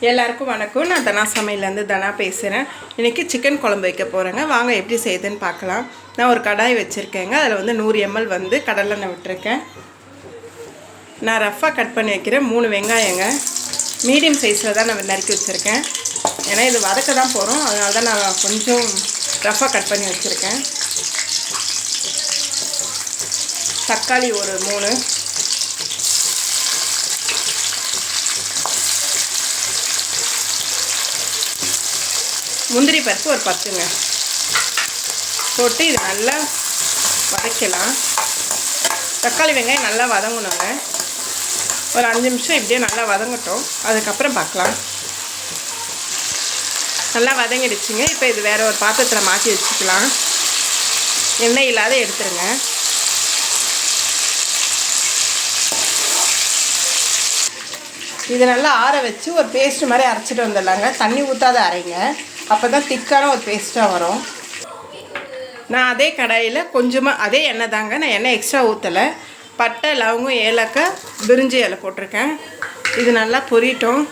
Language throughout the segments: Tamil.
எல்லாருக்கும் வணக்கம். நான் தனா சமையலேருந்து தனா பேசுகிறேன். இன்றைக்கி சிக்கன் குழம்பு வைக்க போகிறேங்க. வாங்க எப்படி செய்யுதுன்னு பார்க்கலாம். நான் ஒரு கடாய் வச்சுருக்கேங்க. அதில் வந்து நூறு எம்எல் வந்து கடலெண்ணெய் விட்டுருக்கேன். நான் ரஃப்பாக கட் பண்ணி வைக்கிறேன் மூணு வெங்காயங்க. மீடியம் சைஸில் தான் நான் நறுக்கி வச்சுருக்கேன். ஏன்னா இது வதக்க தான் போகிறோம். அதனால தான் நான் கொஞ்சம் ரஃப்பாக கட் பண்ணி வச்சுருக்கேன். தக்காளி ஒரு மூணு. முந்திரி பருப்பு ஒரு பத்துங்க. போட்டு இது நல்லா வதக்கலாம். தக்காளி வெங்காயம் நல்லா வதங்கணுங்க. ஒரு அஞ்சு நிமிஷம் இப்படியே நல்லா வதங்கட்டும். அதுக்கப்புறம் பார்க்கலாம். நல்லா வதங்கிடுச்சுங்க. இப்போ இது வேறு ஒரு பாத்திரத்தில் மாற்றி வச்சுக்கலாம். எண்ணெய் இல்லாத எடுத்துருங்க. இது நல்லா ஆற வச்சு ஒரு பேஸ்ட் மாதிரி அரைச்சிட்டு வந்துடலாங்க. தண்ணி ஊற்றாத அரைங்க. அப்போ தான் திக்கான ஒரு பேஸ்ட்டாக வரும். நான் அதே கடாயில் கொஞ்சமாக அதே எண்ணெய் தாங்க நான் எண்ணெய் எக்ஸ்ட்ரா ஊற்றலை பட்டை லவங்கம் ஏலக்காய் பிரிஞ்சி இலை போட்டிருக்கேன். இது நல்லா பொரியட்டும்.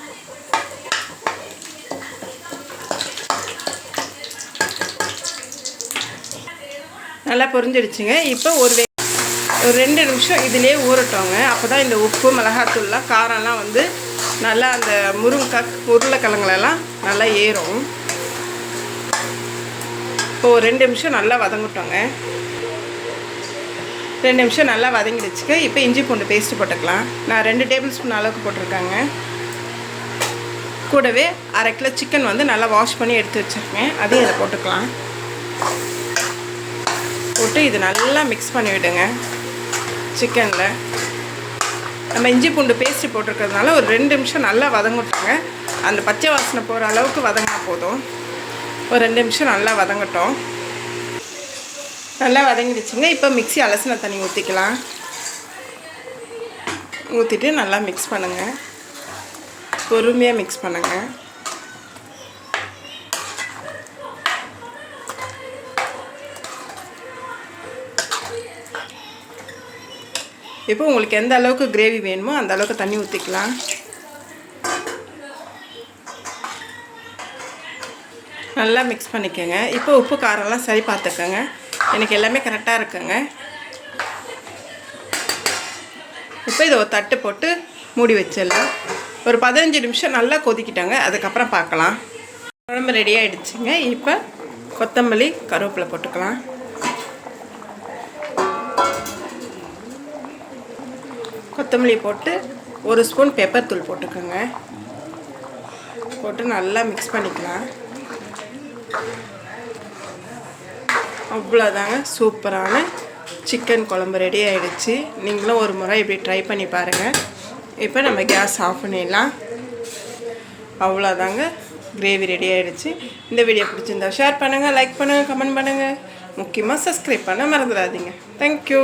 நல்லா பொரிஞ்சிடுச்சுங்க. இப்போ ஒரு ஒரு ரெண்டு நிமிஷம் இதிலே ஊறட்டோங்க அப்போ தான் இந்த உப்பு மிளகாத்தூள்லாம் காரம்லாம் வந்து நல்லா அந்த முருங்கைக்காய் உருளைக்கிழங்குலலாம் நல்லா ஏறும். இப்போ ஒரு ரெண்டு நிமிஷம் நல்லா வதங்கட்டோங்க ரெண்டு நிமிஷம் நல்லா வதங்கிடுச்சுக்க இப்போ இஞ்சி பூண்டு பேஸ்ட்டு போட்டுக்கலாம். நான் ரெண்டு டேபிள் ஸ்பூன் அளவுக்கு போட்டிருக்காங்க. கூடவே அரை கிலோ சிக்கன் வந்து நல்லா வாஷ் பண்ணி எடுத்து வச்சுருக்கேன். அதையும் இதை போட்டுக்கலாம். போட்டு இது நல்லா மிக்ஸ் பண்ணி விடுங்க. சிக்கனில் நம்ம இஞ்சி பூண்டு பேஸ்ட்டு போட்டிருக்கிறதுனால ஒரு ரெண்டு நிமிஷம் நல்லா வதங்கட்டுங்க அந்த பச்சை வாசனை போகிற அளவுக்கு வதங்கினா போதும். ஒரு ரெண்டு நிமிஷம் நல்லா வதங்கட்டும். நல்லா வதங்கிடுச்சுங்க. இப்போ மிக்ஸி அலசின தண்ணி ஊற்றிக்கலாம் ஊற்றிட்டு நல்லா மிக்ஸ் பண்ணுங்கள் பொறுமையாக மிக்ஸ் பண்ணுங்கள் இப்போ உங்களுக்கு எந்த அளவுக்கு கிரேவி வேணுமோ அந்த அளவுக்கு தண்ணி ஊற்றிக்கலாம் நல்லா மிக்ஸ் பண்ணிக்கோங்க. இப்போ உப்பு காரம்லாம் சரி பார்த்துக்கோங்க. எனக்கு எல்லாமே கரெக்டாக இருக்குங்க. இப்போ இதை ஒரு தட்டு போட்டு மூடி வச்சிடலாம். ஒரு பதினஞ்சு நிமிஷம் நல்லா கொதிக்கிட்டாங்க. அதுக்கப்புறம் பார்க்கலாம். குழம்பு ரெடி ஆகிடுச்சுங்க இப்போ கொத்தமல்லி கருவேப்பிலை போட்டுக்கலாம். கொத்தமல்லி போட்டு ஒரு ஸ்பூன் பெப்பர் தூள் போட்டுக்கோங்க. போட்டு நல்லா மிக்ஸ் பண்ணிக்கலாம். அவ்வளோதாங்க சூப்பரான சிக்கன் குழம்பு ரெடி ஆகிடுச்சு நீங்களும் ஒரு முறை இப்படி ட்ரை பண்ணி பாருங்கள் இப்போ நம்ம கேஸ் ஆஃப் பண்ணிடலாம். அவ்வளோதாங்க கிரேவி ரெடி ஆகிடுச்சு இந்த வீடியோ பிடிச்சிருந்தா ஷேர் பண்ணுங்கள் லைக் பண்ணுங்கள் கமெண்ட் பண்ணுங்கள் முக்கியமாக சப்ஸ்கிரைப் பண்ண மறந்துடாதீங்க. தேங்க்யூ